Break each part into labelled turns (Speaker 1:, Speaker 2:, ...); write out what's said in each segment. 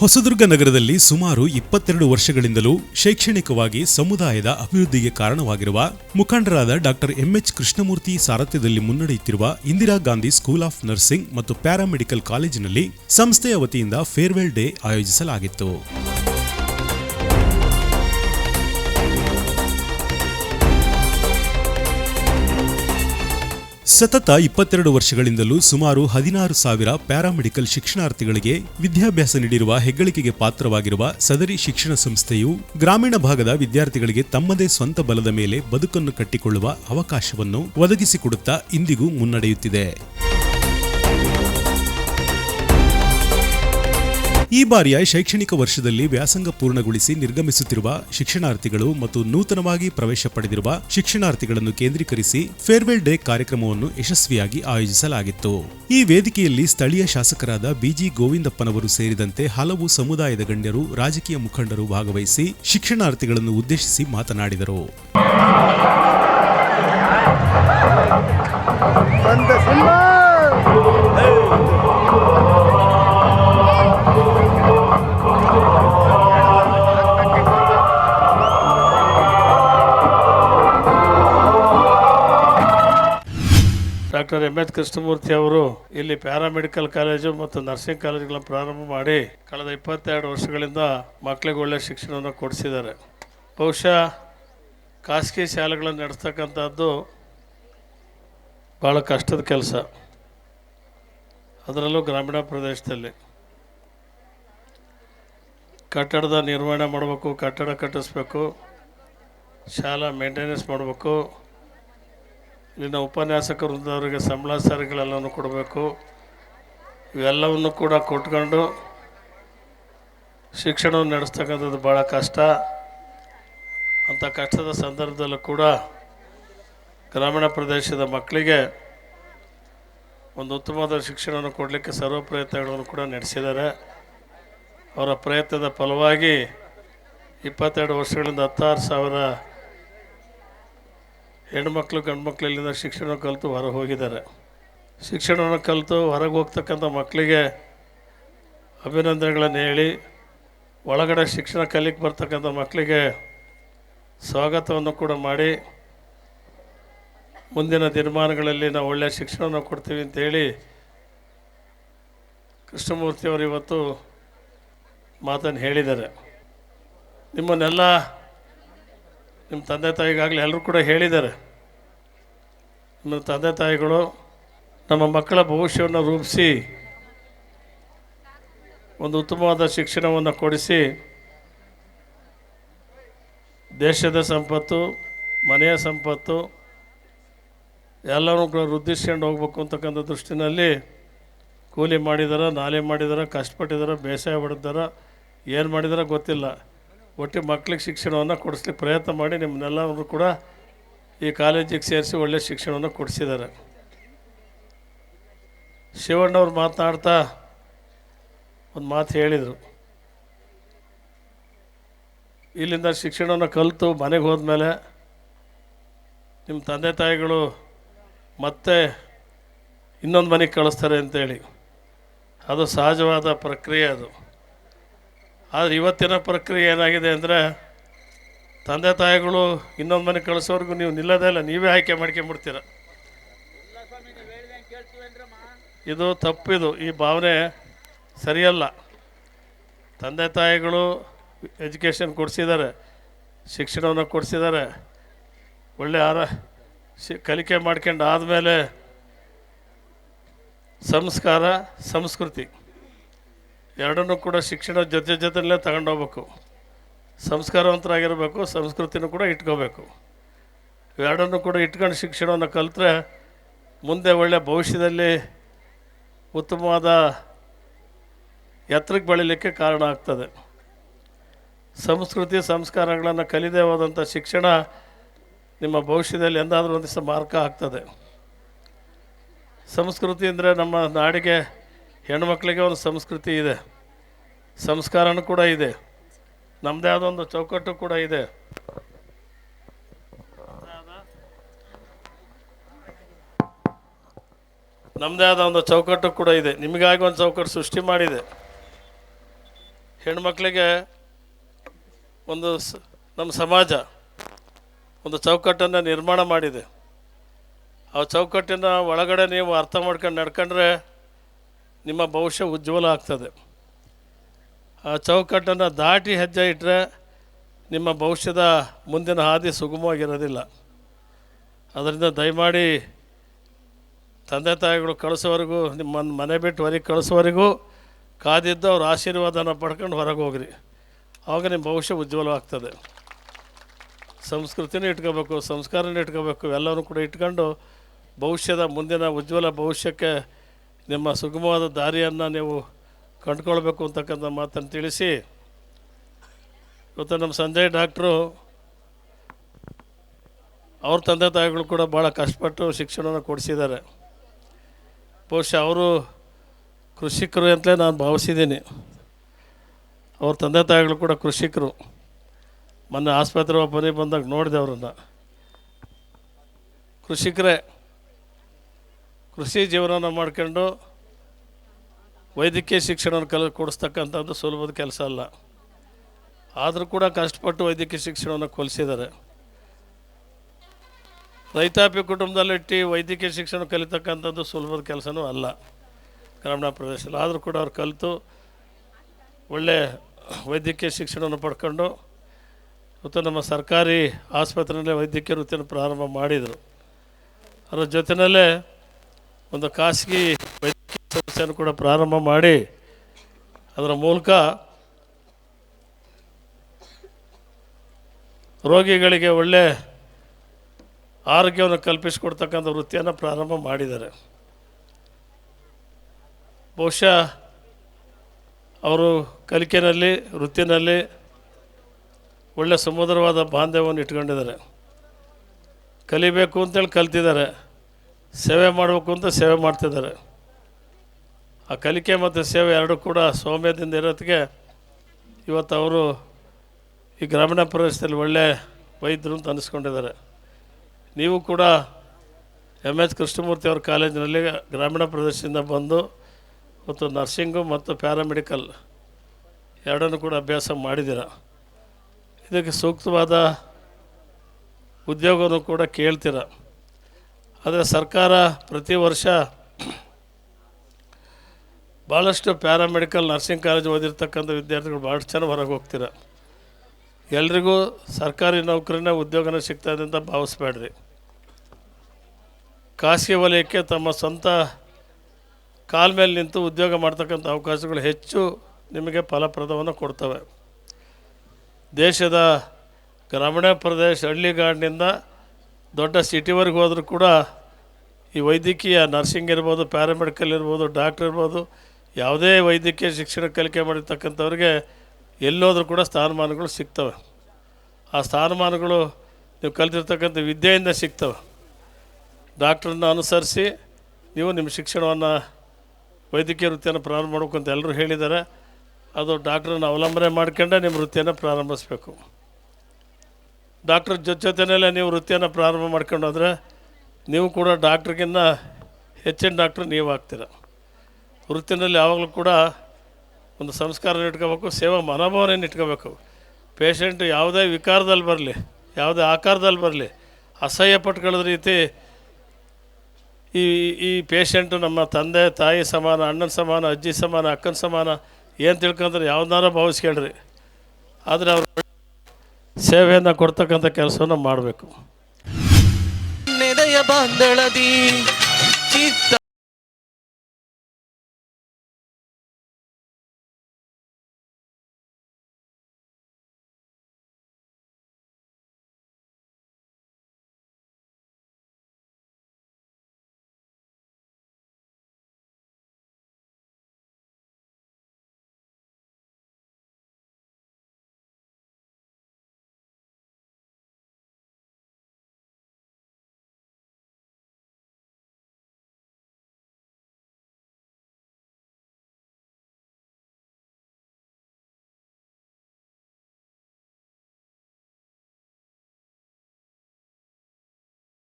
Speaker 1: ಹೊಸದುರ್ಗ ನಗರದಲ್ಲಿ ಸುಮಾರು ಇಪ್ಪತ್ತೆರಡು ವರ್ಷಗಳಿಂದಲೂ ಶೈಕ್ಷಣಿಕವಾಗಿ ಸಮುದಾಯದ ಅಭಿವೃದ್ಧಿಗೆ ಕಾರಣವಾಗಿರುವ ಮುಖಂಡರಾದ ಡಾಕ್ಟರ್ ಎಂಎಚ್ ಕೃಷ್ಣಮೂರ್ತಿ ಸಾರಥ್ಯದಲ್ಲಿ ಮುನ್ನಡೆಯುತ್ತಿರುವ Indira Gandhi school of nursing ಮತ್ತು ಪ್ಯಾರಾಮೆಡಿಕಲ್ ಕಾಲೇಜಿನಲ್ಲಿ ಸಂಸ್ಥೆಯ ವತಿಯಿಂದ ಫೇರ್ವೆಲ್ ಡೇ ಆಯೋಜಿಸಲಾಗಿತ್ತು. ಸತತ ಇಪ್ಪತ್ತೆರಡು ವರ್ಷಗಳಿಂದಲೂ ಸುಮಾರು ಹದಿನಾರು ಸಾವಿರ ಪ್ಯಾರಾಮೆಡಿಕಲ್ ಶಿಕ್ಷಣಾರ್ಥಿಗಳಿಗೆ ವಿದ್ಯಾಭ್ಯಾಸ ನೀಡಿರುವ ಹೆಗ್ಗಳಿಕೆಗೆ ಪಾತ್ರವಾಗಿರುವ ಸದರಿ ಶಿಕ್ಷಣ ಸಂಸ್ಥೆಯು ಗ್ರಾಮೀಣ ಭಾಗದ ವಿದ್ಯಾರ್ಥಿಗಳಿಗೆ ತಮ್ಮದೇ ಸ್ವಂತ ಬಲದ ಮೇಲೆ ಬದುಕನ್ನು ಕಟ್ಟಿಕೊಳ್ಳುವ ಅವಕಾಶವನ್ನು ಒದಗಿಸಿಕೊಡುತ್ತಾ ಇಂದಿಗೂ ಮುನ್ನಡೆಯುತ್ತಿದೆ. ಈ ಬಾರಿಯ ಶೈಕ್ಷಣಿಕ ವರ್ಷದಲ್ಲಿ ವ್ಯಾಸಂಗ ಪೂರ್ಣಗೊಳಿಸಿ ನಿರ್ಗಮಿಸುತ್ತಿರುವ ಶಿಕ್ಷಣಾರ್ಥಿಗಳು ಮತ್ತು ನೂತನವಾಗಿ ಪ್ರವೇಶ ಪಡೆದಿರುವ ಶಿಕ್ಷಣಾರ್ಥಿಗಳನ್ನು ಕೇಂದ್ರೀಕರಿಸಿ ಫೇರ್ವೆಲ್ ಡೇ ಕಾರ್ಯಕ್ರಮವನ್ನು ಯಶಸ್ವಿಯಾಗಿ ಆಯೋಜಿಸಲಾಗಿತ್ತು. ಈ ವೇದಿಕೆಯಲ್ಲಿ ಸ್ಥಳೀಯ ಶಾಸಕರಾದ ಬಿಜಿ ಗೋವಿಂದಪ್ಪನವರು ಸೇರಿದಂತೆ ಹಲವು ಸಮುದಾಯದ ಗಣ್ಯರು, ರಾಜಕೀಯ ಮುಖಂಡರು ಭಾಗವಹಿಸಿ ಶಿಕ್ಷಣಾರ್ಥಿಗಳನ್ನು ಉದ್ದೇಶಿಸಿ ಮಾತನಾಡಿದರು.
Speaker 2: ಡಾಕ್ಟರ್ ಎಂ ಎಚ್ ಕೃಷ್ಣಮೂರ್ತಿ ಅವರು ಇಲ್ಲಿ ಪ್ಯಾರಾಮೆಡಿಕಲ್ ಕಾಲೇಜು ಮತ್ತು ನರ್ಸಿಂಗ್ ಕಾಲೇಜುಗಳನ್ನು ಪ್ರಾರಂಭ ಮಾಡಿ ಕಳೆದ ಇಪ್ಪತ್ತೆರಡು ವರ್ಷಗಳಿಂದ ಮಕ್ಕಳಿಗೆ ಒಳ್ಳೆಯ ಶಿಕ್ಷಣವನ್ನು ಕೊಡಿಸಿದ್ದಾರೆ. ಬಹುಶಃ ಖಾಸಗಿ ಶಾಲೆಗಳನ್ನು ನಡೆಸ್ತಕ್ಕಂಥದ್ದು ಭಾಳ ಕಷ್ಟದ ಕೆಲಸ. ಅದರಲ್ಲೂ ಗ್ರಾಮೀಣ ಪ್ರದೇಶದಲ್ಲಿ. ಕಟ್ಟಡದ ನಿರ್ವಹಣೆ ಮಾಡಬೇಕು, ಕಟ್ಟಡ ಕಟ್ಟಿಸ್ಬೇಕು, ಶಾಲಾ ಮೇಂಟೆನೆನ್ಸ್ ಮಾಡಬೇಕು ಇಲ್ಲಿನ ಉಪನ್ಯಾಸಕ ಅವರಿಗೆ ಸಂಬಳ ಸಾರಿಗಳೆಲ್ಲವನ್ನು ಕೊಡಬೇಕು. ಇವೆಲ್ಲವನ್ನು ಕೂಡ ಕೊಟ್ಕೊಂಡು ಶಿಕ್ಷಣವನ್ನು ನಡೆಸ್ತಕ್ಕಂಥದ್ದು ಭಾಳ ಕಷ್ಟ. ಅಂಥ ಕಷ್ಟದ ಸಂದರ್ಭದಲ್ಲೂ ಕೂಡ ಗ್ರಾಮೀಣ ಪ್ರದೇಶದ ಮಕ್ಕಳಿಗೆ ಒಂದು ಉತ್ತಮವಾದ ಶಿಕ್ಷಣವನ್ನು ಕೊಡಲಿಕ್ಕೆ ಸರ್ವ ಪ್ರಯತ್ನಗಳನ್ನು ಕೂಡ ನಡೆಸಿದ್ದಾರೆ. ಅವರ ಪ್ರಯತ್ನದ ಫಲವಾಗಿ ಇಪ್ಪತ್ತೆರಡು ವರ್ಷಗಳಿಂದ ಹತ್ತಾರು ಸಾವಿರ ಹೆಣ್ಮಕ್ಳು ಗಂಡ್ಮಕ್ಳು ಇಲ್ಲಿಂದ ಶಿಕ್ಷಣ ಕಲಿತು ಹೊರಗೆ ಹೋಗಿದ್ದಾರೆ. ಶಿಕ್ಷಣವನ್ನು ಕಲಿತು ಹೊರಗೆ ಹೋಗ್ತಕ್ಕಂಥ ಮಕ್ಕಳಿಗೆ ಅಭಿನಂದನೆಗಳನ್ನು ಹೇಳಿ, ಒಳಗಡೆ ಶಿಕ್ಷಣ ಕಲಿಕ್ಕೆ ಬರ್ತಕ್ಕಂಥ ಮಕ್ಕಳಿಗೆ ಸ್ವಾಗತವನ್ನು ಕೂಡ ಮಾಡಿ, ಮುಂದಿನ ದಿನಮಾನಗಳಲ್ಲಿ ನಾವು ಒಳ್ಳೆಯ ಶಿಕ್ಷಣವನ್ನು ಕೊಡ್ತೀವಿ ಅಂತೇಳಿ ಕೃಷ್ಣಮೂರ್ತಿಯವರು ಇವತ್ತು ಮಾತನ್ನು ಹೇಳಿದ್ದಾರೆ. ನಿಮ್ಮನ್ನೆಲ್ಲ ನಿಮ್ಮ ತಂದೆ ತಾಯಿಗಾಗಲಿ ಎಲ್ಲರೂ ಕೂಡ ಹೇಳಿದ್ದಾರೆ. ನಿಮ್ಮ ತಂದೆ ತಾಯಿಗಳು ನಮ್ಮ ಮಕ್ಕಳ ಭವಿಷ್ಯವನ್ನು ರೂಪಿಸಿ, ಒಂದು ಉತ್ತಮವಾದ ಶಿಕ್ಷಣವನ್ನು ಕೊಡಿಸಿ, ದೇಶದ ಸಂಪತ್ತು, ಮನೆಯ ಸಂಪತ್ತು ಎಲ್ಲರೂ ಕೂಡ ವೃದ್ಧಿಸ್ಕೊಂಡು ಹೋಗ್ಬೇಕು ಅಂತಕ್ಕಂಥ ದೃಷ್ಟಿನಲ್ಲಿ ಕೂಲಿ ಮಾಡಿದಾರ, ನಾಲೆ ಮಾಡಿದಾರ, ಕಷ್ಟಪಟ್ಟಿದಾರ, ಬೇಸಾಯ ಹೊಡೆದಾರ ಏನು ಮಾಡಿದಾರ ಗೊತ್ತಿಲ್ಲ. ಒಟ್ಟು ಮಕ್ಕಳಿಗೆ ಶಿಕ್ಷಣವನ್ನು ಕೊಡಿಸ್ಲಿಕ್ಕೆ ಪ್ರಯತ್ನ ಮಾಡಿ ನಿಮ್ಮನ್ನೆಲ್ಲರೂ ಕೂಡ ಈ ಕಾಲೇಜಿಗೆ ಸೇರಿಸಿ ಒಳ್ಳೆಯ ಶಿಕ್ಷಣವನ್ನು ಕೊಡಿಸಿದ್ದಾರೆ. ಶಿವಣ್ಣವ್ರು ಮಾತನಾಡ್ತಾ ಒಂದು ಮಾತು ಹೇಳಿದರು. ಇಲ್ಲಿಂದ ಶಿಕ್ಷಣವನ್ನು ಕಲಿತು ಮನೆಗೆ ಹೋದ್ಮೇಲೆ ನಿಮ್ಮ ತಂದೆ ತಾಯಿಗಳು ಮತ್ತೆ ಇನ್ನೊಂದು ಮನೆಗೆ ಕಳಿಸ್ತಾರೆ ಅಂತೇಳಿ. ಅದು ಸಹಜವಾದ ಪ್ರಕ್ರಿಯೆ ಅದು. ಆದರೆ ಇವತ್ತಿನ ಪ್ರಕ್ರಿಯೆ ಏನಾಗಿದೆ ಅಂದರೆ ತಂದೆ ತಾಯಿಗಳು ಇನ್ನೊಂದು ಮನೆ ಕಳಿಸೋರ್ಗು ನೀವು ನಿಲ್ಲದೇ ಇಲ್ಲ, ನೀವೇ ಆಯ್ಕೆ ಮಾಡ್ಕೊಂಬಿಡ್ತೀರ. ಇದು ತಪ್ಪಿದು, ಈ ಭಾವನೆ ಸರಿಯಲ್ಲ. ತಂದೆ ತಾಯಿಗಳು ಎಜುಕೇಷನ್ ಕೊಡಿಸಿದ್ದಾರೆ, ಶಿಕ್ಷಣವನ್ನು ಕೊಡಿಸಿದ್ದಾರೆ. ಒಳ್ಳೆ ಆರ, ಶಿ, ಕಲಿಕೆ ಮಾಡ್ಕೊಂಡು ಆದಮೇಲೆ ಸಂಸ್ಕಾರ, ಸಂಸ್ಕೃತಿ. ಎರಡನ್ನೂ ಕೂಡ ಶಿಕ್ಷಣ ಜೊತೆ ಜೊತೆಲೇ ತಗೊಂಡೋಗ್ಬೇಕು ಸಂಸ್ಕಾರವಂತರಾಗಿರಬೇಕು, ಸಂಸ್ಕೃತಿನೂ ಕೂಡ ಇಟ್ಕೋಬೇಕು. ಇವೆರಡನ್ನು ಕೂಡ ಇಟ್ಕೊಂಡು ಶಿಕ್ಷಣವನ್ನು ಕಲಿತ್ರೆ ಮುಂದೆ ಒಳ್ಳೆಯ ಭವಿಷ್ಯದಲ್ಲಿ ಉತ್ತಮವಾದ ಎತ್ತರಕ್ಕೆ ಬೆಳೀಲಿಕ್ಕೆ ಕಾರಣ ಆಗ್ತದೆ. ಸಂಸ್ಕೃತಿ ಸಂಸ್ಕಾರಗಳನ್ನು ಕಲಿದೇ ಹೋದಂಥ ಶಿಕ್ಷಣ ನಿಮ್ಮ ಭವಿಷ್ಯದಲ್ಲಿ ಎಂದಾದರೂ ಒಂದು ಮಾರ್ಕ ಆಗ್ತದೆ. ಸಂಸ್ಕೃತಿ ಅಂದರೆ ನಮ್ಮ ನಾಡಿಗೆ ಹೆಣ್ಮಕ್ಳಿಗೆ ಒಂದು ಸಂಸ್ಕೃತಿ ಇದೆ. ಸಂಸ್ಕಾರನೂ ಕೂಡ ಇದೆ. ನಮ್ಮದೇ ಆದ ಒಂದು ಚೌಕಟ್ಟು ಕೂಡ ಇದೆ. ನಮ್ಮದೇ ಆದ ಒಂದು ಚೌಕಟ್ಟು ಕೂಡ ಇದೆ. ನಿಮಗಾಗಿ ಒಂದು ಚೌಕಟ್ಟು ಸೃಷ್ಟಿ ಮಾಡಿದೆ. ಹೆಣ್ಮಕ್ಳಿಗೆ ಒಂದು ನಮ್ಮ ಸಮಾಜ ಒಂದು ಚೌಕಟ್ಟನ್ನು ನಿರ್ಮಾಣ ಮಾಡಿದೆ. ಆ ಚೌಕಟ್ಟಿನ ಒಳಗಡೆ ನೀವು ಅರ್ಥ ಮಾಡ್ಕೊಂಡು ನಡ್ಕೊಂಡ್ರೆ ನಿಮ್ಮ ಭವಿಷ್ಯ ಉಜ್ವಲ ಆಗ್ತದೆ. ಆ ಚೌಕಟ್ಟನ್ನು ದಾಟಿ ಹೆಜ್ಜೆ ಇಟ್ಟರೆ ನಿಮ್ಮ ಭವಿಷ್ಯದ ಮುಂದಿನ ಹಾದಿ ಸುಗಮವಾಗಿರೋದಿಲ್ಲ. ಅದರಿಂದ ದಯಮಾಡಿ ತಂದೆ ತಾಯಿಗಳು ಕಳಿಸೋವರೆಗೂ ನಿಮ್ಮ ಮನೆ ಬಿಟ್ಟು ಹೊರಗೆ ಕಳಿಸೋವರೆಗೂ ಕಾದಿದ್ದು ಅವ್ರ ಆಶೀರ್ವಾದನ ಪಡ್ಕೊಂಡು ಹೊರಗೆ ಹೋಗ್ರಿ. ಆವಾಗ ನಿಮ್ಮ ಭವಿಷ್ಯ ಉಜ್ವಲವಾಗ್ತದೆ ಸಂಸ್ಕೃತಿನೂ ಇಟ್ಕೋಬೇಕು, ಸಂಸ್ಕಾರನೂ ಇಟ್ಕೋಬೇಕು ಎಲ್ಲವೂ ಕೂಡ ಇಟ್ಕೊಂಡು ಭವಿಷ್ಯದ ಮುಂದಿನ ಉಜ್ವಲ ಭವಿಷ್ಯಕ್ಕೆ ನಿಮ್ಮ ಸುಗಮವಾದ ದಾರಿಯನ್ನು ನೀವು ಕಂಡುಕೊಳ್ಬೇಕು ಅಂತಕ್ಕಂಥ ಮಾತನ್ನು ತಿಳಿಸಿ. ಇವತ್ತು ನಮ್ಮ ಸಂಜಯ್ ಡಾಕ್ಟ್ರು ಅವ್ರ ತಂದೆ ತಾಯಿಗಳು ಕೂಡ ಭಾಳ ಕಷ್ಟಪಟ್ಟು ಶಿಕ್ಷಣವನ್ನು ಕೊಡಿಸಿದ್ದಾರೆ. ಬಹುಶಃ ಅವರು ಕೃಷಿಕರು ಅಂತಲೇ ನಾನು ಭಾವಿಸಿದ್ದೀನಿ. ಅವ್ರ ತಂದೆ ತಾಯಿಗಳು ಕೂಡ ಕೃಷಿಕರು. ಮೊನ್ನೆ ಆಸ್ಪತ್ರೆ ಬರಿ ಬಂದಾಗ ನೋಡಿದೆ ಅವರನ್ನು. ಕೃಷಿಕರೇ ಕೃಷಿ ಜೀವನವನ್ನು ಮಾಡ್ಕೊಂಡು ವೈದ್ಯಕೀಯ ಶಿಕ್ಷಣವನ್ನು ಕಲ, ಕೊಡಿಸ್ತಕ್ಕಂಥದ್ದು ಸುಲಭದ ಕೆಲಸ ಅಲ್ಲ. ಆದರೂ ಕೂಡ ಕಷ್ಟಪಟ್ಟು ವೈದ್ಯಕೀಯ ಶಿಕ್ಷಣವನ್ನು ಕೊಲಿಸಿದ್ದಾರೆ. ರೈತಾಪಿ ಕುಟುಂಬದಲ್ಲಿಟ್ಟು ವೈದ್ಯಕೀಯ ಶಿಕ್ಷಣ ಕಲಿತಕ್ಕಂಥದ್ದು ಸುಲಭದ ಕೆಲಸನೂ ಅಲ್ಲ ಗ್ರಾಮೀಣ ಪ್ರದೇಶದಲ್ಲಿ. ಆದರೂ ಕೂಡ ಅವ್ರು ಕಲಿತು ಒಳ್ಳೆಯ ವೈದ್ಯಕೀಯ ಶಿಕ್ಷಣವನ್ನು ಪಡ್ಕೊಂಡು ಮತ್ತು ನಮ್ಮ ಸರ್ಕಾರಿ ಆಸ್ಪತ್ರೆಯಲ್ಲೇ ವೈದ್ಯಕೀಯ ವೃತ್ತಿಯನ್ನು ಪ್ರಾರಂಭ ಮಾಡಿದರು. ಅದರ ಜೊತೆಯಲ್ಲೇ ಒಂದು ಖಾಸಗಿ ವೈದ್ಯಕೀಯ ಸಂಸ್ಥೆಯನ್ನು ಕೂಡ ಪ್ರಾರಂಭ ಮಾಡಿ ಅದರ ಮೂಲಕ ರೋಗಿಗಳಿಗೆ ಒಳ್ಳೆ ಆರೋಗ್ಯವನ್ನು ಕಲ್ಪಿಸಿಕೊಡ್ತಕ್ಕಂಥ ವೃತ್ತಿಯನ್ನು ಪ್ರಾರಂಭ ಮಾಡಿದ್ದಾರೆ. ಬಹುಶಃ ಅವರು ಕಲಿಕೆಯಲ್ಲಿ ವೃತ್ತಿನಲ್ಲಿ ಒಳ್ಳೆ ಸುಮಧುರವಾದ ಬಾಂಧವ್ಯವನ್ನು ಇಟ್ಕೊಂಡಿದ್ದಾರೆ. ಕಲಿಬೇಕು ಅಂತೇಳಿ ಕಲ್ತಿದ್ದಾರೆ. ಸೇವೆ ಮಾಡಬೇಕು ಅಂತ ಸೇವೆ ಮಾಡ್ತಿದ್ದಾರೆ. ಆ ಕಲಿಕೆ ಮತ್ತು ಸೇವೆ ಎರಡೂ ಕೂಡ ಸೌಮ್ಯದಿಂದ ಇರೋದಕ್ಕೆ ಇವತ್ತು ಅವರು ಈ ಗ್ರಾಮೀಣ ಪ್ರದೇಶದಲ್ಲಿ ಒಳ್ಳೆ ವೈದ್ಯರು ಅಂತ ಅನ್ನಿಸ್ಕೊಂಡಿದ್ದಾರೆ ನೀವು ಕೂಡ ಎಂ ಎಚ್ ಕೃಷ್ಣಮೂರ್ತಿ ಅವ್ರ ಕಾಲೇಜಿನಲ್ಲಿ ಗ್ರಾಮೀಣ ಪ್ರದೇಶದಿಂದ ಬಂದು ಮತ್ತು ನರ್ಸಿಂಗು ಮತ್ತು ಪ್ಯಾರಾಮೆಡಿಕಲ್ ಎರಡನ್ನೂ ಕೂಡ ಅಭ್ಯಾಸ ಮಾಡಿದ್ದೀರ? ಇದಕ್ಕೆ ಸೂಕ್ತವಾದ ಉದ್ಯೋಗವನ್ನು ಕೂಡ ಕೇಳ್ತೀರ? ಆದರೆ ಸರ್ಕಾರ ಪ್ರತಿ ವರ್ಷ ಭಾಳಷ್ಟು ಪ್ಯಾರಾಮೆಡಿಕಲ್ ನರ್ಸಿಂಗ್ ಕಾಲೇಜ್ ಓದಿರ್ತಕ್ಕಂಥ ವಿದ್ಯಾರ್ಥಿಗಳು ಭಾಳಷ್ಟು ಜನ ಹೊರಗೆ ಹೋಗ್ತೀರ. ಎಲ್ರಿಗೂ ಸರ್ಕಾರಿ ನೌಕರಿನ ಉದ್ಯೋಗನ ಇದೆ ಅಂತ ಭಾವಿಸ್ಬೇಡ್ರಿ. ಖಾಸಗಿ ವಲಯಕ್ಕೆ ತಮ್ಮ ಸ್ವಂತ ಕಾಲ ಮೇಲೆ ನಿಂತು ಉದ್ಯೋಗ ಮಾಡ್ತಕ್ಕಂಥ ಅವಕಾಶಗಳು ಹೆಚ್ಚು ನಿಮಗೆ ಫಲಪ್ರದವನ್ನು ಕೊಡ್ತವೆ. ದೇಶದ ಗ್ರಾಮೀಣ ಪ್ರದೇಶ ಹಳ್ಳಿಗಾಡಿನಿಂದ ದೊಡ್ಡ ಸಿಟಿವರೆಗೆ ಹೋದರೂ ಕೂಡ ಈ ವೈದ್ಯಕೀಯ ನರ್ಸಿಂಗ್ ಇರ್ಬೋದು, ಪ್ಯಾರಾಮೆಡಿಕಲ್ ಇರ್ಬೋದು, ಡಾಕ್ಟರ್ ಇರ್ಬೋದು, ಯಾವುದೇ ವೈದ್ಯಕೀಯ ಶಿಕ್ಷಣ ಕಲಿಕೆ ಮಾಡಿರ್ತಕ್ಕಂಥವ್ರಿಗೆ ಎಲ್ಲೋದ್ರೂ ಕೂಡ ಸ್ಥಾನಮಾನಗಳು ಸಿಗ್ತವೆ. ಆ ಸ್ಥಾನಮಾನಗಳು ನೀವು ಕಲಿತಿರ್ತಕ್ಕಂಥ ವಿದ್ಯೆಯಿಂದ ಸಿಗ್ತವೆ. ಡಾಕ್ಟ್ರನ್ನ ಅನುಸರಿಸಿ ನೀವು ನಿಮ್ಮ ಶಿಕ್ಷಣವನ್ನು ವೈದ್ಯಕೀಯ ವೃತ್ತಿಯನ್ನು ಪ್ರಾರಂಭ ಮಾಡಬೇಕು ಅಂತ ಎಲ್ಲರೂ ಹೇಳಿದ್ದಾರೆ. ಅದು ಡಾಕ್ಟ್ರನ್ನ ಅವಲಂಬನೆ ಮಾಡ್ಕೊಂಡೇ ನಿಮ್ಮ ವೃತ್ತಿಯನ್ನು ಪ್ರಾರಂಭಿಸಬೇಕು. ಡಾಕ್ಟ್ರ್ ಜೊತೆ ಜೊತೆಯಲ್ಲೇ ನೀವು ವೃತ್ತಿಯನ್ನು ಪ್ರಾರಂಭ ಮಾಡ್ಕೊಂಡು ಹೋದರೆ ನೀವು ಕೂಡ ಡಾಕ್ಟ್ರಿಗಿನ್ನ ಹೆಚ್ಚಿನ ಡಾಕ್ಟ್ರ್ ನೀವು ಆಗ್ತೀರ ವೃತ್ತಿನಲ್ಲಿ ಯಾವಾಗಲೂ ಕೂಡ ಒಂದು ಸಂಸ್ಕಾರ ಇಟ್ಕೋಬೇಕು, ಸೇವಾ ಮನೋಭಾವನೆಯನ್ನು ಇಟ್ಕೋಬೇಕು. ಪೇಷಂಟ್ ಯಾವುದೇ ವಿಕಾರದಲ್ಲಿ ಬರಲಿ, ಯಾವುದೇ ಆಕಾರದಲ್ಲಿ ಬರಲಿ, ಅಸಹ್ಯ ಪಟ್ಕೊಳ್ಳೋದ ರೀತಿ ಈ ಈ ಪೇಷಂಟು ನಮ್ಮ ತಂದೆ, ತಾಯಿ ಸಮಾನ, ಅಣ್ಣನ ಸಮಾನ, ಅಜ್ಜಿ ಸಮಾನ, ಅಕ್ಕನ ಸಮಾನ, ಏನು ತಿಳ್ಕೊಂಡ್ರೆ ಯಾವ್ದಾರ ಭಾವಿಸ್ಕೇಳ್ರಿ ಆದರೆ ಅವ್ರು ಸೇವೆಯನ್ನು ಕೊಡ್ತಕ್ಕಂಥ ಕೆಲಸವನ್ನು ಮಾಡಬೇಕು.
Speaker 3: ನೆದೆಯ ಬಾಂದಳದಿ ಚಿತ್ತ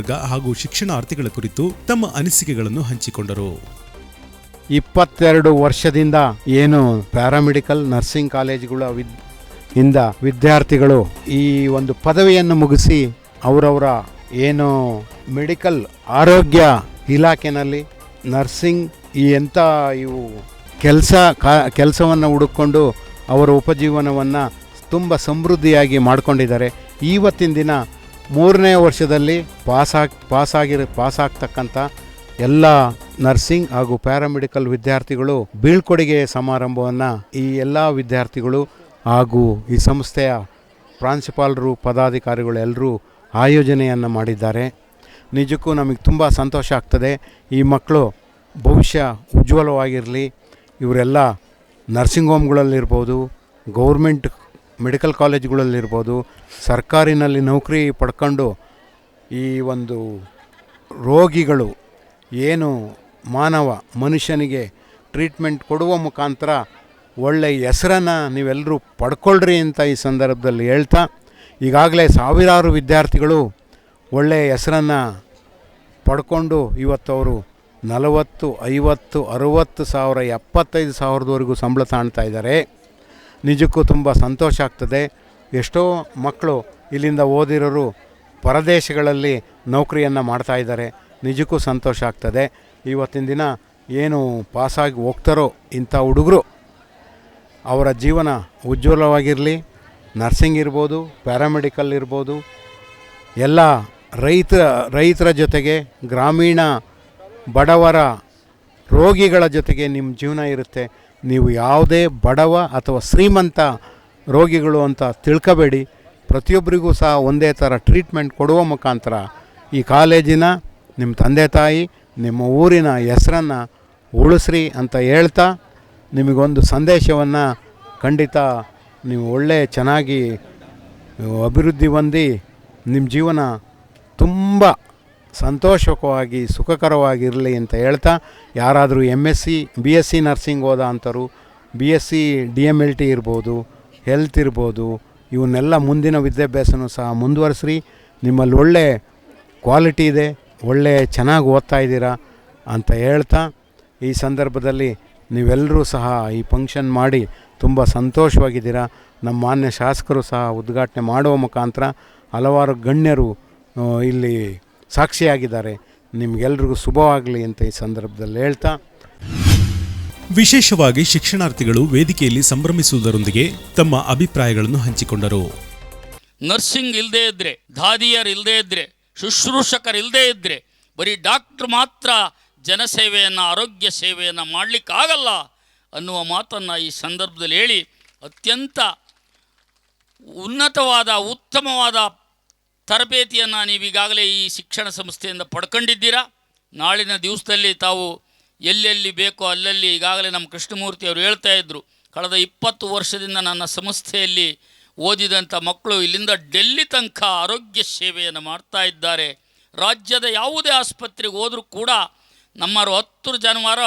Speaker 1: ವರ್ಗ ಹಾಗೂ ಶಿಕ್ಷಣಾರ್ಥಿಗಳ ಕುರಿತು ತಮ್ಮ ಅನಿಸಿಕೆಗಳನ್ನು ಹಂಚಿಕೊಂಡರು.
Speaker 4: ಇಪ್ಪತ್ತೆರಡು ವರ್ಷದಿಂದ ಏನು ಪ್ಯಾರಾಮೆಡಿಕಲ್ ನರ್ಸಿಂಗ್ ಕಾಲೇಜುಗಳ ವಿದ್, ಇಂದ ವಿದ್ಯಾರ್ಥಿಗಳು ಈ ಒಂದು ಪದವಿಯನ್ನು ಮುಗಿಸಿ ಅವರವರ ಏನು ಮೆಡಿಕಲ್ ಆರೋಗ್ಯ ಇಲಾಖೆನಲ್ಲಿ ನರ್ಸಿಂಗ್ ಈ ಎಂಥ ಇವು ಕೆಲಸ ಕಾ, ಕೆಲಸವನ್ನು ಹುಡುಕೊಂಡು ಅವರ ಉಪಜೀವನವನ್ನು ತುಂಬ ಸಮೃದ್ಧಿಯಾಗಿ ಮಾಡಿಕೊಂಡಿದ್ದಾರೆ. ಇವತ್ತಿನ ದಿನ ಮೂರನೇ ವರ್ಷದಲ್ಲಿ ಪಾಸಾಗಿ, ಪಾಸಾಗಿರ, ಪಾಸಾಗ್ತಕ್ಕಂಥ ಎಲ್ಲ ನರ್ಸಿಂಗ್ ಹಾಗೂ ಪ್ಯಾರಾಮೆಡಿಕಲ್ ವಿದ್ಯಾರ್ಥಿಗಳು ಬೀಳ್ಕೊಡುಗೆ ಸಮಾರಂಭವನ್ನು ಈ ಎಲ್ಲ ವಿದ್ಯಾರ್ಥಿಗಳು ಹಾಗೂ ಈ ಸಂಸ್ಥೆಯ ಪ್ರಾಂಶುಪಾಲರು ಪದಾಧಿಕಾರಿಗಳು ಎಲ್ಲರೂ ಆಯೋಜನೆಯನ್ನು ಮಾಡಿದ್ದಾರೆ. ನಿಜಕ್ಕೂ ನಮಗೆ ತುಂಬ ಸಂತೋಷ ಆಗ್ತದೆ. ಈ ಮಕ್ಕಳು ಭವಿಷ್ಯ ಉಜ್ವಲವಾಗಿರಲಿ. ಇವರೆಲ್ಲ ನರ್ಸಿಂಗ್ ಹೋಮ್ಗಳಲ್ಲಿರ್ಬೋದು, ಗೌರ್ಮೆಂಟ್ ಮೆಡಿಕಲ್ ಕಾಲೇಜ್ಗಳಲ್ಲಿರ್ಬೋದು, ಸರ್ಕಾರಿನಲ್ಲಿ ನೌಕರಿ ಪಡ್ಕೊಂಡು ಈ ಒಂದು ರೋಗಿಗಳು ಏನು ಮಾನವ ಮನುಷ್ಯನಿಗೆ ಟ್ರೀಟ್ಮೆಂಟ್ ಕೊಡುವ ಮುಖಾಂತರ ಒಳ್ಳೆಯ ಹೆಸರನ್ನು ನೀವೆಲ್ಲರೂ ಪಡ್ಕೊಳ್ರಿ ಅಂತ ಈ ಸಂದರ್ಭದಲ್ಲಿ ಹೇಳ್ತಾ, ಈಗಾಗಲೇ ಸಾವಿರಾರು ವಿದ್ಯಾರ್ಥಿಗಳು ಒಳ್ಳೆಯ ಹೆಸರನ್ನು ಪಡ್ಕೊಂಡು ಇವತ್ತವರು ನಲವತ್ತು, ಐವತ್ತು, ಅರುವತ್ತು ಸಾವಿರ, ಎಪ್ಪತ್ತೈದು ಸಾವಿರದವರೆಗೂ ಸಂಬಳ ತಾಣ್ತಾ ಇದ್ದಾರೆ. ನಿಜಕ್ಕೂ ತುಂಬ ಸಂತೋಷ ಆಗ್ತದೆ. ಎಷ್ಟೋ ಮಕ್ಕಳು ಇಲ್ಲಿಂದ ಓದಿರೋರು ಪರದೇಶಗಳಲ್ಲಿ ನೌಕರಿಯನ್ನು ಮಾಡ್ತಾ ಇದ್ದಾರೆ. ನಿಜಕ್ಕೂ ಸಂತೋಷ ಆಗ್ತದೆ. ಇವತ್ತಿನ ದಿನ ಏನು ಪಾಸಾಗಿ ಹೋಗ್ತಾರೋ ಇಂಥ ಹುಡುಗರು ಅವರ ಜೀವನ ಉಜ್ವಲವಾಗಿರಲಿ. ನರ್ಸಿಂಗ್ ಇರ್ಬೋದು, ಪ್ಯಾರಾಮೆಡಿಕಲ್ ಇರ್ಬೋದು, ಎಲ್ಲ ರೈತ, ರೈತರ ಜೊತೆಗೆ ಗ್ರಾಮೀಣ ಬಡವರ ರೋಗಿಗಳ ಜೊತೆಗೆ ನಿಮ್ಮ ಜೀವನ ಇರುತ್ತೆ. ನೀವು ಯಾವುದೇ ಬಡವ ಅಥವಾ ಶ್ರೀಮಂತ ರೋಗಿಗಳು ಅಂತ ತಿಳ್ಕೋಬೇಡಿ. ಪ್ರತಿಯೊಬ್ಬರಿಗೂ ಸಹ ಒಂದೇ ಥರ ಟ್ರೀಟ್ಮೆಂಟ್ ಕೊಡುವ ಮುಖಾಂತರ ಈ ಕಾಲೇಜಿನ ನಿಮ್ಮ ತಂದೆ ತಾಯಿ, ನಿಮ್ಮ ಊರಿನ ಹೆಸರನ್ನು ಉಳಿಸ್ರಿ ಅಂತ ಹೇಳ್ತಾ ನಿಮಗೊಂದು ಸಂದೇಶವನ್ನು ಖಂಡಿತ ನೀವು ಒಳ್ಳೆ ಚೆನ್ನಾಗಿ ಅಭಿವೃದ್ಧಿ ಹೊಂದಿ ನಿಮ್ಮ ಜೀವನ ತುಂಬ ಸಂತೋಷಕವಾಗಿ, ಸುಖಕರವಾಗಿರಲಿ ಅಂತ ಹೇಳ್ತಾ, ಯಾರಾದರೂ M S C B S C nursing ಓದ ಅಂತರು B S C D M L T ಇರ್ಬೋದು ಹೆಲ್ತ್ ಇರ್ಬೋದು, ಇವನ್ನೆಲ್ಲ ಮುಂದಿನ ವಿದ್ಯಾಭ್ಯಾಸನೂ ಸಹ ಮುಂದುವರಿಸ್ರಿ. ನಿಮ್ಮಲ್ಲಿ ಒಳ್ಳೆ ಕ್ವಾಲಿಟಿ ಇದೆ, ಒಳ್ಳೆ ಚೆನ್ನಾಗಿ ಓದ್ತಾ ಇದ್ದೀರಾ ಅಂತ ಹೇಳ್ತಾ, ಈ ಸಂದರ್ಭದಲ್ಲಿ ನೀವೆಲ್ಲರೂ ಸಹ ಈ ಫಂಕ್ಷನ್ ಮಾಡಿ ತುಂಬ ಸಂತೋಷವಾಗಿದ್ದೀರಾ. ನಮ್ಮ ಮಾನ್ಯ ಶಾಸಕರು ಸಹ ಉದ್ಘಾಟನೆ ಮಾಡುವ ಮುಖಾಂತರ ಹಲವಾರು ಗಣ್ಯರು ಇಲ್ಲಿ ಸಾಕ್ಷಿಯಾಗಿದ್ದಾರೆ. ನಿಮಗೆಲ್ರಿಗೂ ಶುಭವಾಗಲಿ ಅಂತ ಈ ಸಂದರ್ಭದಲ್ಲಿ ಹೇಳ್ತಾ.
Speaker 1: ವಿಶೇಷವಾಗಿ ಶಿಕ್ಷಣಾರ್ಥಿಗಳು ವೇದಿಕೆಯಲ್ಲಿ ಸಂಭ್ರಮಿಸುವುದರೊಂದಿಗೆ ತಮ್ಮ ಅಭಿಪ್ರಾಯಗಳನ್ನು ಹಂಚಿಕೊಂಡರು.
Speaker 3: ನರ್ಸಿಂಗ್ ಇಲ್ಲದೇ ಇದ್ದರೆ ದಾದಿಯರ್ ಇಲ್ಲದೇ ಇದ್ದರೆ ಶುಶ್ರೂಷಕರು ಇಲ್ಲದೇ ಇದ್ದರೆ ಬರೀ ಡಾಕ್ಟರ್ ಮಾತ್ರ ಜನಸೇವೆಯನ್ನು ಆರೋಗ್ಯ ಸೇವೆಯನ್ನು ಮಾಡಲಿಕ್ಕಾಗಲ್ಲ ಅನ್ನುವ ಮಾತನ್ನು ಈ ಸಂದರ್ಭದಲ್ಲಿ ಹೇಳಿ ಅತ್ಯಂತ ಉನ್ನತವಾದ ಉತ್ತಮವಾದ ತರಬೇತಿಯನ್ನು ನೀವೀಗಾಗಲೇ ಈ ಶಿಕ್ಷಣ ಸಂಸ್ಥೆಯಿಂದ ಪಡ್ಕೊಂಡಿದ್ದೀರಾ? ನಾಳಿನ ದಿವಸದಲ್ಲಿ ತಾವು ಎಲ್ಲೆಲ್ಲಿ ಬೇಕೋ ಅಲ್ಲಲ್ಲಿ ಈಗಾಗಲೇ ನಮ್ಮ ಕೃಷ್ಣಮೂರ್ತಿ ಅವರು ಹೇಳ್ತಾ ಇದ್ದರು ಕಳೆದ ಇಪ್ಪತ್ತು ವರ್ಷದಿಂದ ನನ್ನ ಸಂಸ್ಥೆಯಲ್ಲಿ ಓದಿದಂಥ ಮಕ್ಕಳು ಇಲ್ಲಿಂದ ಡೆಲ್ಲಿ ತನಕ ಆರೋಗ್ಯ ಸೇವೆಯನ್ನು ಮಾಡ್ತಾ ಇದ್ದಾರೆ. ರಾಜ್ಯದ ಯಾವುದೇ ಆಸ್ಪತ್ರೆಗೆ ಹೋದರೂ ಕೂಡ ನಮ್ಮರು ಹತ್ತು ಜನವಾರ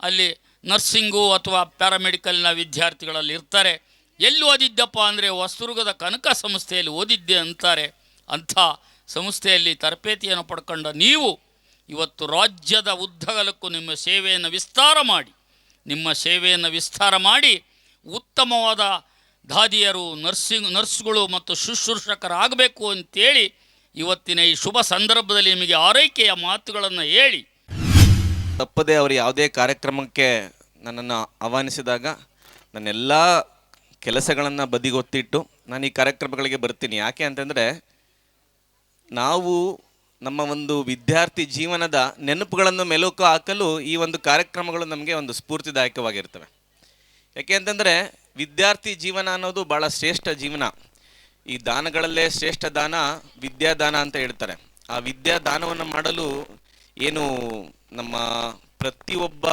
Speaker 3: ಅಲ್ಲಿ ನರ್ಸಿಂಗು ಅಥವಾ ಪ್ಯಾರಾಮೆಡಿಕಲ್ನ ವಿದ್ಯಾರ್ಥಿಗಳಲ್ಲಿ ಇರ್ತಾರೆ. ಎಲ್ಲಿ ಓದಿದ್ದಪ್ಪ ಅಂದರೆ ಹೊಸದುರ್ಗದ ಕನಕ ಸಂಸ್ಥೆಯಲ್ಲಿ ಓದಿದ್ದೆ ಅಂತಾರೆ. ಅಂಥ ಸಂಸ್ಥೆಯಲ್ಲಿ ತರಬೇತಿಯನ್ನು ಪಡ್ಕೊಂಡ ನೀವು ಇವತ್ತು ರಾಜ್ಯದ ಉದ್ದಗಲಕ್ಕೂ ನಿಮ್ಮ ಸೇವೆಯನ್ನು ವಿಸ್ತಾರ ಮಾಡಿ, ನಿಮ್ಮ ಸೇವೆಯನ್ನು ವಿಸ್ತಾರ ಮಾಡಿ ಉತ್ತಮವಾದ ದಾದಿಯರು ನರ್ಸಿಂಗ್, ನರ್ಸ್ಗಳು ಮತ್ತು ಶುಶ್ರೂಷಕರಾಗಬೇಕು ಅಂತೇಳಿ ಇವತ್ತಿನ ಈ ಶುಭ ಸಂದರ್ಭದಲ್ಲಿ ನಿಮಗೆ ಆರೈಕೆಯ ಮಾತುಗಳನ್ನು ಹೇಳಿ.
Speaker 5: ತಪ್ಪದೆ ಅವರು ಯಾವುದೇ ಕಾರ್ಯಕ್ರಮಕ್ಕೆ ನನ್ನನ್ನು ಆಹ್ವಾನಿಸಿದಾಗ ನನ್ನೆಲ್ಲ ಕೆಲಸಗಳನ್ನು ಬದಿಗೊತ್ತಿಟ್ಟು ನಾನು ಈ ಕಾರ್ಯಕ್ರಮಗಳಿಗೆ ಬರ್ತೀನಿ. ಯಾಕೆ ಅಂತಂದರೆ ನಾವು ನಮ್ಮ ಒಂದು ವಿದ್ಯಾರ್ಥಿ ಜೀವನದ ನೆನಪುಗಳನ್ನು ಮೆಲುಕು ಹಾಕಲು ಈ ಒಂದು ಕಾರ್ಯಕ್ರಮಗಳು ನಮಗೆ ಒಂದು ಸ್ಫೂರ್ತಿದಾಯಕವಾಗಿರ್ತವೆ. ಯಾಕೆ ಅಂತಂದರೆ ವಿದ್ಯಾರ್ಥಿ ಜೀವನ ಅನ್ನೋದು ಭಾಳ ಶ್ರೇಷ್ಠ ಜೀವನ. ಈ ದಾನಗಳಲ್ಲೇ ಶ್ರೇಷ್ಠ ದಾನ, ವಿದ್ಯಾದಾನ ಅಂತ ಹೇಳ್ತಾರೆ. ಆ ವಿದ್ಯಾದಾನವನ್ನು ಮಾಡಲು ಏನು ನಮ್ಮ ಪ್ರತಿಯೊಬ್ಬ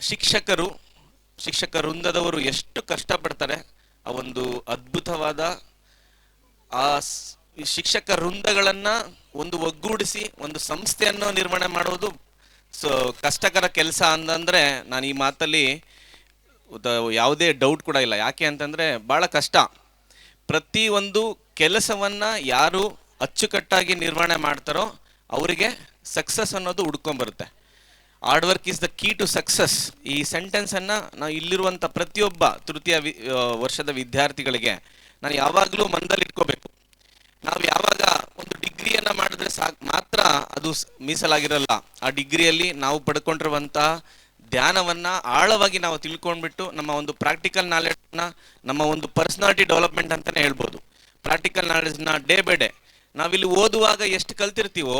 Speaker 5: ಶಿಕ್ಷಕರು, ಶಿಕ್ಷಕ ವೃಂದದವರು ಎಷ್ಟು ಕಷ್ಟಪಡ್ತಾರೆ, ಆ ಒಂದು ಅದ್ಭುತವಾದ ಆ ಈ ಶಿಕ್ಷಕ ವೃಂದಗಳನ್ನ ಒಂದು ಒಗ್ಗೂಡಿಸಿ, ಒಂದು ಸಂಸ್ಥೆಯನ್ನು ನಿರ್ಮಾಣ ಮಾಡೋದು ಸೊ ಕಷ್ಟಕರ ಕೆಲಸ ಅಂತಂದ್ರೆ ನಾನು ಈ ಮಾತಲ್ಲಿ ಯಾವುದೇ ಡೌಟ್ ಕೂಡ ಇಲ್ಲ. ಯಾಕೆ ಅಂತಂದ್ರೆ ಬಹಳ ಕಷ್ಟ. ಪ್ರತಿ ಒಂದು ಕೆಲಸವನ್ನ ಯಾರು ಅಚ್ಚುಕಟ್ಟಾಗಿ ನಿರ್ವಹಣೆ ಮಾಡ್ತಾರೋ ಅವರಿಗೆ ಸಕ್ಸಸ್ ಅನ್ನೋದು ಹುಡ್ಕೊಂಬರುತ್ತೆ. Hard work is the key to success ಈ ಸೆಂಟೆನ್ಸನ್ನು ನಾವು ಇಲ್ಲಿರುವಂಥ ಪ್ರತಿಯೊಬ್ಬ ತೃತೀಯ ವರ್ಷದ ವಿದ್ಯಾರ್ಥಿಗಳಿಗೆ ನಾನು ಯಾವಾಗಲೂ ಮನದಲ್ಲಿ ಇಟ್ಕೋಬೇಕು ನಾವು ಯಾವಾಗ ಒಂದು ಡಿಗ್ರಿಯನ್ನ ಮಾಡಿದ್ರೆ ಸಾಕು, ಮಾತ್ರ ಅದು ಮೀಸಲಾಗಿರಲ್ಲ. ಆ ಡಿಗ್ರಿಯಲ್ಲಿ ನಾವು ಪಡ್ಕೊಂಡಿರುವಂತಹ ಧ್ಯಾನವನ್ನ ಆಳವಾಗಿ ನಾವು ತಿಳ್ಕೊಂಡ್ಬಿಟ್ಟು ನಮ್ಮ ಒಂದು ಪ್ರಾಕ್ಟಿಕಲ್ ನಾಲೆಡ್ಜ್ನ ನಮ್ಮ ಒಂದು ಪರ್ಸನಾಲಿಟಿ ಡೆವಲಪ್ಮೆಂಟ್ ಅಂತಾನೆ ಹೇಳ್ಬೋದು. ಪ್ರಾಕ್ಟಿಕಲ್ ನಾಲೆಡ್ಜ್ನ ಡೇ ಬೈ ಡೇ ನಾವಿಲ್ಲಿ ಓದುವಾಗ ಎಷ್ಟು ಕಲ್ತಿರ್ತೀವೋ,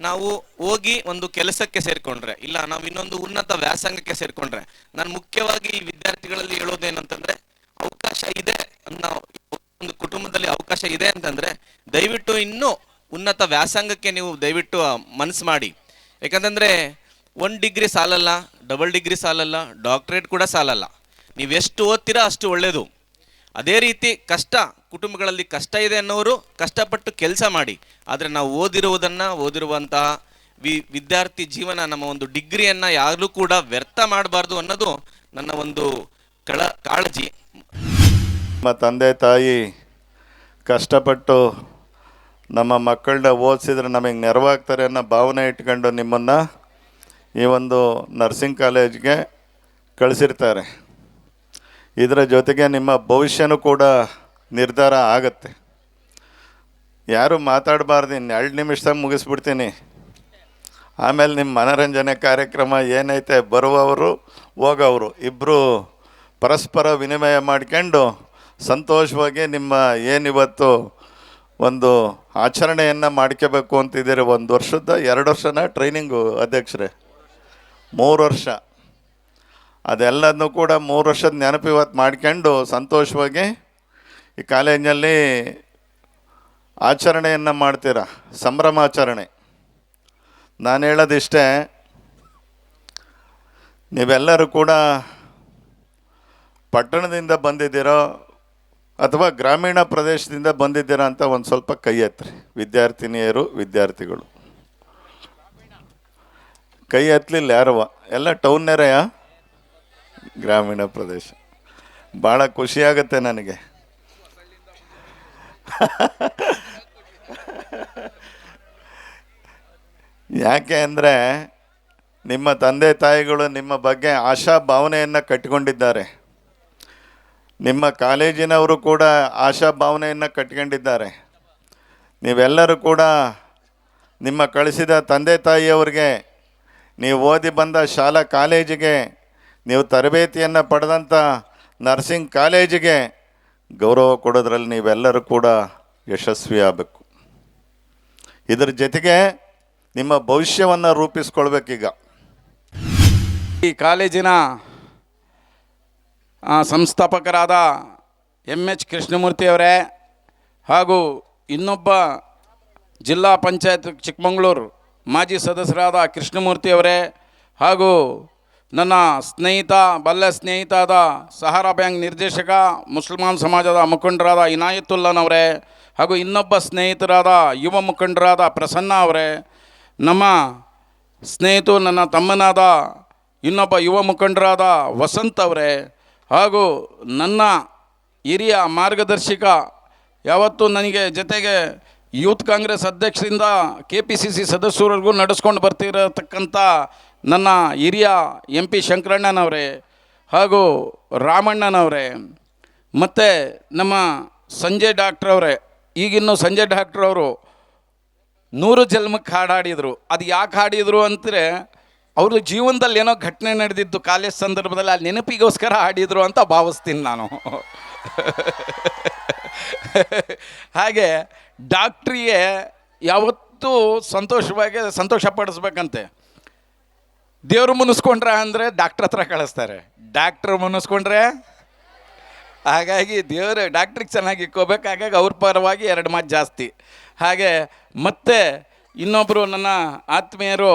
Speaker 5: ನಾವು ಹೋಗಿ ಒಂದು ಕೆಲಸಕ್ಕೆ ಸೇರ್ಕೊಂಡ್ರೆ, ಇಲ್ಲ ನಾವು ಇನ್ನೊಂದು ಉನ್ನತ ವ್ಯಾಸಂಗಕ್ಕೆ ಸೇರ್ಕೊಂಡ್ರೆ, ನಾನು ಮುಖ್ಯವಾಗಿ ಈ ವಿದ್ಯಾರ್ಥಿಗಳಲ್ಲಿ ಹೇಳೋದೇನಂತಂದ್ರೆ, ಅವಕಾಶ ಇದೆ ಒಂದು ಕುಟುಂಬದಲ್ಲಿ ಅವಕಾಶ ಇದೆ ಅಂತಂದರೆ ದಯವಿಟ್ಟು ಇನ್ನೂ ಉನ್ನತ ವ್ಯಾಸಂಗಕ್ಕೆ ನೀವು ದಯವಿಟ್ಟು ಮನಸ್ಸು ಮಾಡಿ. ಯಾಕಂತಂದರೆ ಒನ್ ಡಿಗ್ರಿ ಸಾಲಲ್ಲ ಡಬಲ್ ಡಿಗ್ರಿ ಸಾಲಲ್ಲ ಡಾಕ್ಟ್ರೇಟ್ ಕೂಡ ಸಾಲಲ್ಲ. ನೀವು ಎಷ್ಟು ಓದ್ತೀರಾ ಅಷ್ಟು ಒಳ್ಳೆಯದು ಅದೇ ರೀತಿ ಕಷ್ಟ, ಕುಟುಂಬಗಳಲ್ಲಿ ಕಷ್ಟ ಇದೆ ಅನ್ನೋರು ಕಷ್ಟಪಟ್ಟು ಕೆಲಸ ಮಾಡಿ. ಆದರೆ ನಾವು ಓದಿರುವುದನ್ನು, ಓದಿರುವಂತಹ ವಿ, ವಿದ್ಯಾರ್ಥಿ ಜೀವನ, ನಮ್ಮ ಒಂದು ಡಿಗ್ರಿಯನ್ನು ಯಾರೂ ಕೂಡ ವ್ಯರ್ಥ ಮಾಡಬಾರ್ದು ಅನ್ನೋದು ನನ್ನ ಒಂದು ಕಳ, ಕಾಳಜಿ.
Speaker 6: ನಮ್ಮ ತಂದೆ, ತಾಯಿ ಕಷ್ಟಪಟ್ಟು ನಮ್ಮ ಮಕ್ಕಳನ್ನ ಓದಿಸಿದ್ರೆ ನಮಗೆ ನೆರವಾಗ್ತಾರೆ ಅನ್ನೋ ಭಾವನೆ ಇಟ್ಕೊಂಡು ನಿಮ್ಮನ್ನು ಈ ಒಂದು ನರ್ಸಿಂಗ್ ಕಾಲೇಜ್ಗೆ ಕಳಿಸಿರ್ತಾರೆ. ಇದರ ಜೊತೆಗೆ ನಿಮ್ಮ ಭವಿಷ್ಯನೂ ಕೂಡ ನಿರ್ಧಾರ ಆಗತ್ತೆ. ಯಾರು ಮಾತಾಡಬಾರ್ದು ಇನ್ನು ಎರಡು ನಿಮಿಷದಾಗ ಮುಗಿಸ್ಬಿಡ್ತೀನಿ. ಆಮೇಲೆ ನಿಮ್ಮ ಮನರಂಜನೆ ಕಾರ್ಯಕ್ರಮ ಏನೈತೆ, ಬರುವವರು, ಹೋಗೋವರು ಇಬ್ಬರು ಪರಸ್ಪರ ವಿನಿಮಯ ಮಾಡ್ಕೊಂಡು ಸಂತೋಷವಾಗಿ ನಿಮ್ಮ ಏನಿವತ್ತು ಒಂದು ಆಚರಣೆಯನ್ನು ಮಾಡ್ಕೋಬೇಕು ಅಂತಿದ್ದೀರಿ ಒಂದು ವರ್ಷದ, ಎರಡು ವರ್ಷನ ಟ್ರೈನಿಂಗು ಅಧ್ಯಕ್ಷರೇ. ಮೂರು ವರ್ಷ. ಅದೆಲ್ಲದನ್ನು ಕೂಡ ಮೂರು ವರ್ಷದ ನೆನಪು ಇವತ್ತು ಮಾಡ್ಕೊಂಡು ಸಂತೋಷವಾಗಿ ಈ ಕಾಲೇಜಿನಲ್ಲಿ ಆಚರಣೆಯನ್ನು ಮಾಡ್ತೀರ ಸಂಭ್ರಮಾಚರಣೆ ನಾನು ಹೇಳೋದಿಷ್ಟೇ, ನೀವೆಲ್ಲರೂ ಕೂಡ ಪಟ್ಟಣದಿಂದ ಬಂದಿದ್ದೀರೋ ಅಥವಾ ಗ್ರಾಮೀಣ ಪ್ರದೇಶದಿಂದ ಬಂದಿದ್ದೀರಾ ಅಂತ ಒಂದು ಸ್ವಲ್ಪ ಕೈ ಎತ್ತರಿ ವಿದ್ಯಾರ್ಥಿನಿಯರು, ವಿದ್ಯಾರ್ಥಿಗಳು. ಕೈ ಎತ್ತಲಿಲ್ಲ ಯಾರವ ಎಲ್ಲ ಟೌನ್ನರೆಯ ಗ್ರಾಮೀಣ ಪ್ರದೇಶ. ಭಾಳ ಖುಷಿಯಾಗುತ್ತೆ ನನಗೆ. ಯಾಕೆ ಅಂದರೆ ನಿಮ್ಮ ತಂದೆ ತಾಯಿಗಳು ನಿಮ್ಮ ಬಗ್ಗೆ ಆಶಾ ಭಾವನೆಯನ್ನು ಕಟ್ಟಿಕೊಂಡಿದ್ದಾರೆ. ನಿಮ್ಮ ಕಾಲೇಜಿನವರು ಕೂಡ ಆಶಾ ಭಾವನೆಯನ್ನು ಕಟ್ಕೊಂಡಿದ್ದಾರೆ. ನೀವೆಲ್ಲರೂ ಕೂಡ ನಿಮ್ಮ ಕಳಿಸಿದ ತಂದೆ ತಾಯಿಯವ್ರಿಗೆ ನೀವು ಓದಿ ಬಂದ ಶಾಲಾ ಕಾಲೇಜಿಗೆ, ನೀವು ತರಬೇತಿಯನ್ನು ಪಡೆದಂಥ ನರ್ಸಿಂಗ್ ಕಾಲೇಜಿಗೆ ಗೌರವ ಕೊಡೋದ್ರಲ್ಲಿ ನೀವೆಲ್ಲರೂ ಕೂಡ ಯಶಸ್ವಿ ಆಗಬೇಕು ಇದರ ಜೊತೆಗೆ ನಿಮ್ಮ ಭವಿಷ್ಯವನ್ನು ರೂಪಿಸ್ಕೊಳ್ಬೇಕೀಗ.
Speaker 7: ಈ ಕಾಲೇಜಿನ ಸಂಸ್ಥಾಪಕರಾದ ಎಂ ಎಚ್ ಕೃಷ್ಣಮೂರ್ತಿಯವರೇ ಹಾಗೂ ಇನ್ನೊಬ್ಬ ಜಿಲ್ಲಾ ಪಂಚಾಯತ್ ಚಿಕ್ಕಮಗಳೂರು ಮಾಜಿ ಸದಸ್ಯರಾದ ಕೃಷ್ಣಮೂರ್ತಿಯವರೇ ಹಾಗೂ ನನ್ನ ಸ್ನೇಹಿತ ಬಲ್ಲ ಸ್ನೇಹಿತಾದ ಸಹಾರಾ ಬ್ಯಾಂಕ್ ನಿರ್ದೇಶಕ, ಮುಸಲ್ಮಾನ್ ಸಮಾಜದ ಮುಖಂಡರಾದ ಇನಾಯತುಲ್ಲನವರೇ ಹಾಗೂ ಇನ್ನೊಬ್ಬ ಸ್ನೇಹಿತರಾದ ಯುವ ಮುಖಂಡರಾದ ಪ್ರಸನ್ನ ಅವರೇ, ನಮ್ಮ ಸ್ನೇಹಿತು, ನನ್ನ ತಮ್ಮನಾದ ಇನ್ನೊಬ್ಬ ಯುವ ಮುಖಂಡರಾದ ವಸಂತ್ ಅವರೇ ಹಾಗೂ ನನ್ನ ಹಿರಿಯ ಮಾರ್ಗದರ್ಶಕ ಯಾವತ್ತೂ ನನಗೆ ಜೊತೆಗೆ ಯೂತ್ ಕಾಂಗ್ರೆಸ್ ಅಧ್ಯಕ್ಷರಿಂದ ಕೆ ಪಿ ಸಿ ಸಿ ಸದಸ್ಯರವರೆಗೂ ನಡೆಸ್ಕೊಂಡು ಬರ್ತಿರತಕ್ಕಂಥ ನನ್ನ ಹಿರಿಯ ಎಂ ಪಿ ಶಂಕರಣ್ಣನವರೇ ಹಾಗೂ ರಾಮಣ್ಣನವರೇ, ಮತ್ತು ನಮ್ಮ ಸಂಜಯ್ ಡಾಕ್ಟ್ರವರೇ ಈಗಿನ್ನೂ ಸಂಜಯ್ ಡಾಕ್ಟ್ರವರು ನೂರು ಜನ್ಮಕ್ಕೆ ಹಾಡಾಡಿದರು. ಅದು ಯಾಕೆ ಹಾಡಿದರು ಅಂದರೆ ಅವರು ಜೀವನದಲ್ಲಿ ಏನೋ ಘಟನೆ ನಡೆದಿದ್ದು ಕಾಲೇಜ್ ಸಂದರ್ಭದಲ್ಲಿ ಆ ನೆನಪಿಗೋಸ್ಕರ ಆಡಿದ್ರು ಅಂತ ಭಾವಿಸ್ತೀನಿ ನಾನು. ಹಾಗೆ ಡಾಕ್ಟ್ರಿಗೆ ಯಾವತ್ತೂ ಸಂತೋಷವಾಗಿ ಸಂತೋಷ ಪಡಿಸ್ಬೇಕಂತೆ. ದೇವರು ಮುನಿಸ್ಕೊಂಡ್ರೆ ಅಂದರೆ ಡಾಕ್ಟ್ರ್ ಹತ್ರ ಕಳಿಸ್ತಾರೆ. ಡಾಕ್ಟ್ರ್ ಮುನಿಸ್ಕೊಂಡ್ರೆ ಹಾಗಾಗಿ ದೇವರು ಡಾಕ್ಟ್ರಿಗೆ ಚೆನ್ನಾಗಿ ಇಕ್ಕೋಬೇಕು ಹಾಗಾಗಿ ಅವ್ರ ಪರವಾಗಿ ಎರಡು ಮಾತು ಜಾಸ್ತಿ. ಹಾಗೆ ಮತ್ತೆ ಇನ್ನೊಬ್ಬರು ನನ್ನ ಆತ್ಮೀಯರು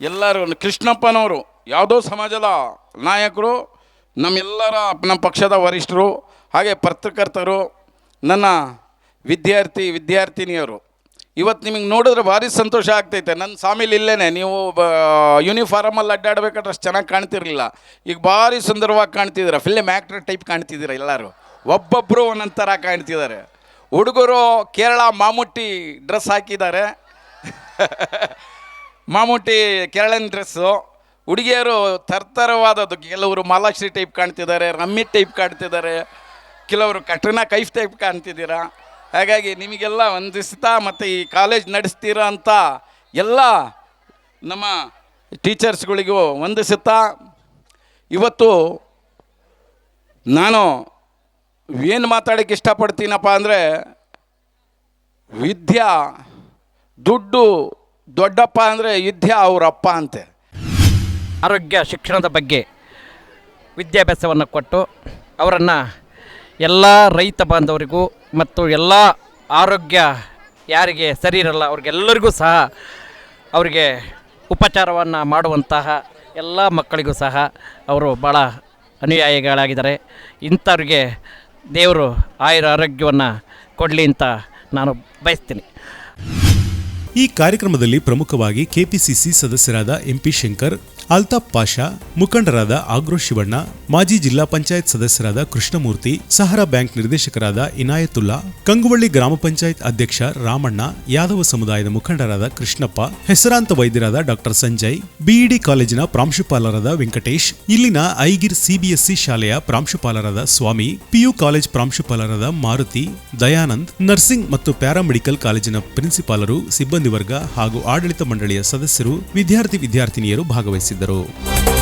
Speaker 7: ಎಲ್ಲರೂ ಕೃಷ್ಣಪ್ಪನವರು, ಯಾವುದೋ ಸಮಾಜದ ನಾಯಕರು, ನಮ್ಮೆಲ್ಲರ ನಮ್ಮ ಪಕ್ಷದ ವರಿಷ್ಠರು, ಹಾಗೆ ಪತ್ರಕರ್ತರು, ನನ್ನ ವಿದ್ಯಾರ್ಥಿ, ವಿದ್ಯಾರ್ಥಿನಿಯರು. ಇವತ್ತು ನಿಮಗೆ ನೋಡಿದ್ರೆ ಭಾರಿ ಸಂತೋಷ ಆಗ್ತೈತೆ. ನನ್ನ ಸಾಮಿಲ್ ಇಲ್ಲೇ ನೀವು ಯೂನಿಫಾರ್ಮಲ್ಲಿ ಅಡ್ಡಾಡ್ಬೇಕಾದ್ರೆ ಅಷ್ಟು ಚೆನ್ನಾಗಿ ಕಾಣ್ತಿರಲಿಲ್ಲ. ಈಗ ಭಾರಿ ಸುಂದರವಾಗಿ ಕಾಣ್ತಿದ್ದೀರ. ಫಿಲ್ಮ್ ಆ್ಯಕ್ಟರ್ ಟೈಪ್ ಕಾಣ್ತಿದ್ದೀರ ಎಲ್ಲರೂ. ಒಬ್ಬೊಬ್ಬರು ಒಂದೊಂದು ಥರ ಕಾಣ್ತಿದ್ದಾರೆ. ಹುಡುಗರು ಕೇರಳ ಮಾಮುಟ್ಟಿ ಡ್ರೆಸ್ ಹಾಕಿದ್ದಾರೆ. ಮಾಮೂಟಿ ಕೇರಳನ್ ಡ್ರೆಸ್ಸು ಹುಡುಗಿಯರು ತರ್ತರವಾದದ್ದು ಕೆಲವರು ಮಾಲಾಶ್ರೀ ಟೈಪ್ ಕಾಣ್ತಿದ್ದಾರೆ, ರಮ್ಮಿ ಟೈಪ್ ಕಾಣ್ತಿದ್ದಾರೆ. ಕೆಲವರು ಕಟ್ರಿನಾ ಕೈಫ್ ಟೈಪ್ ಕಾಣ್ತಿದ್ದೀರಾ. ಹಾಗಾಗಿ ನಿಮಗೆಲ್ಲ ವಂದಿಸ್ತಾ ಮತ್ತು ಈ ಕಾಲೇಜ್ ನಡೆಸ್ತೀರಾ ಅಂತ ಎಲ್ಲ ನಮ್ಮ ಟೀಚರ್ಸ್ಗಳಿಗೂ ವಂದಿಸುತ್ತಾ ಇವತ್ತು ನಾನು ಏನು ಮಾತಾಡೋಕ್ಕೆ ಇಷ್ಟಪಡ್ತೀನಪ್ಪ ಅಂದರೆ ವಿದ್ಯಾ ದುಡ್ಡು ದೊಡ್ಡಪ್ಪ ಅಂದರೆ ಯುದ್ಧ ಅವರಪ್ಪ ಅಂತೆ.
Speaker 8: ಆರೋಗ್ಯ, ಶಿಕ್ಷಣದ ಬಗ್ಗೆ ವಿದ್ಯಾಭ್ಯಾಸವನ್ನು ಕೊಟ್ಟು ಅವರನ್ನು ಎಲ್ಲ ರೈತ ಬಾಂಧವರಿಗೂ ಮತ್ತು ಎಲ್ಲ ಆರೋಗ್ಯ ಯಾರಿಗೆ ಸರಿ ಇರಲ್ಲ, ಅವ್ರಿಗೆಲ್ಲರಿಗೂ ಸಹ ಅವರಿಗೆ ಉಪಚಾರವನ್ನು ಮಾಡುವಂತಹ ಎಲ್ಲ ಮಕ್ಕಳಿಗೂ ಸಹ ಅವರು ಭಾಳ ಅನುಯಾಯಿಗಳಾಗಿದ್ದಾರೆ. ಇಂಥವ್ರಿಗೆ ದೇವರು ಆಯುರ ಆರೋಗ್ಯವನ್ನು ಕೊಡಲಿ ಅಂತ ನಾನು ಬಯಸ್ತೀನಿ.
Speaker 1: ಈ ಕಾರ್ಯಕ್ರಮದಲ್ಲಿ ಪ್ರಮುಖವಾಗಿ ಕೆಪಿಸಿಸಿ ಸದಸ್ಯರಾದ ಎಂಪಿ ಶಂಕರ್ ಅಲ್ತಾಫ್ ಪಾಷಾ, ಮುಖಂಡರಾದ ಆಗ್ರೋ ಶಿವಣ್ಣ, ಮಾಜಿ ಜಿಲ್ಲಾ ಪಂಚಾಯತ್ ಸದಸ್ಯರಾದ ಕೃಷ್ಣಮೂರ್ತಿ, ಸಹರಾ ಬ್ಯಾಂಕ್ ನಿರ್ದೇಶಕರಾದ ಇನಾಯತುಲ್ಲಾ, ಕಂಗುವಳ್ಳಿ ಗ್ರಾಮ ಪಂಚಾಯತ್ ಅಧ್ಯಕ್ಷ ರಾಮಣ್ಣ, ಯಾದವ ಸಮುದಾಯದ ಮುಖಂಡರಾದ ಕೃಷ್ಣಪ್ಪ, ಹೆಸರಾಂತ ವೈದ್ಯರಾದ ಡಾಕ್ಟರ್ ಸಂಜಯ್, ಬಿಇಡಿ ಕಾಲೇಜಿನ ಪ್ರಾಂಶುಪಾಲರಾದ ವೆಂಕಟೇಶ್, ಇಲ್ಲಿನ ಐಗಿರ್ ಸಿಬಿಎಸ್ಇ ಶಾಲೆಯ ಪ್ರಾಂಶುಪಾಲರಾದ ಸ್ವಾಮಿ, ಪಿಯು ಕಾಲೇಜ್ ಪ್ರಾಂಶುಪಾಲರಾದ ಮಾರುತಿ, ದಯಾನಂದ್, ನರ್ಸಿಂಗ್ ಮತ್ತು ಪ್ಯಾರಾಮೆಡಿಕಲ್ ಕಾಲೇಜಿನ ಪ್ರಿನ್ಸಿಪಾಲರು, ಸಿಬ್ಬಂದಿ ವರ್ಗ ಹಾಗೂ ಆಡಳಿತ ಮಂಡಳಿಯ ಸದಸ್ಯರು, ವಿದ್ಯಾರ್ಥಿ ವಿದ್ಯಾರ್ಥಿನಿಯರು ಭಾಗವಹಿಸಿದ್ದರು.
Speaker 9: ಜಿವಿ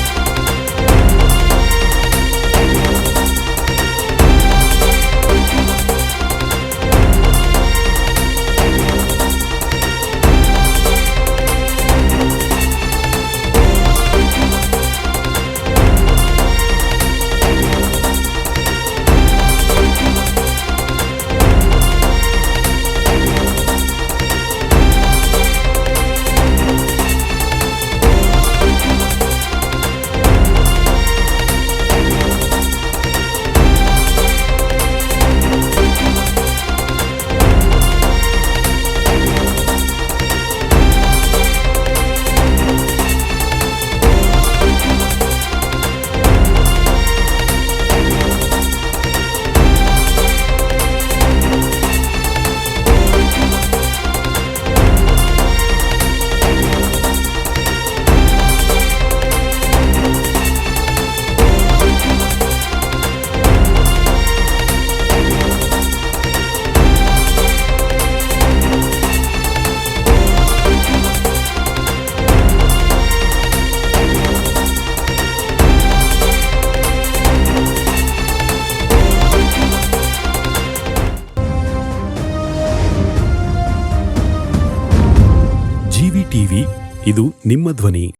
Speaker 9: ನಿಮ್ಮ ಧ್ವನಿ.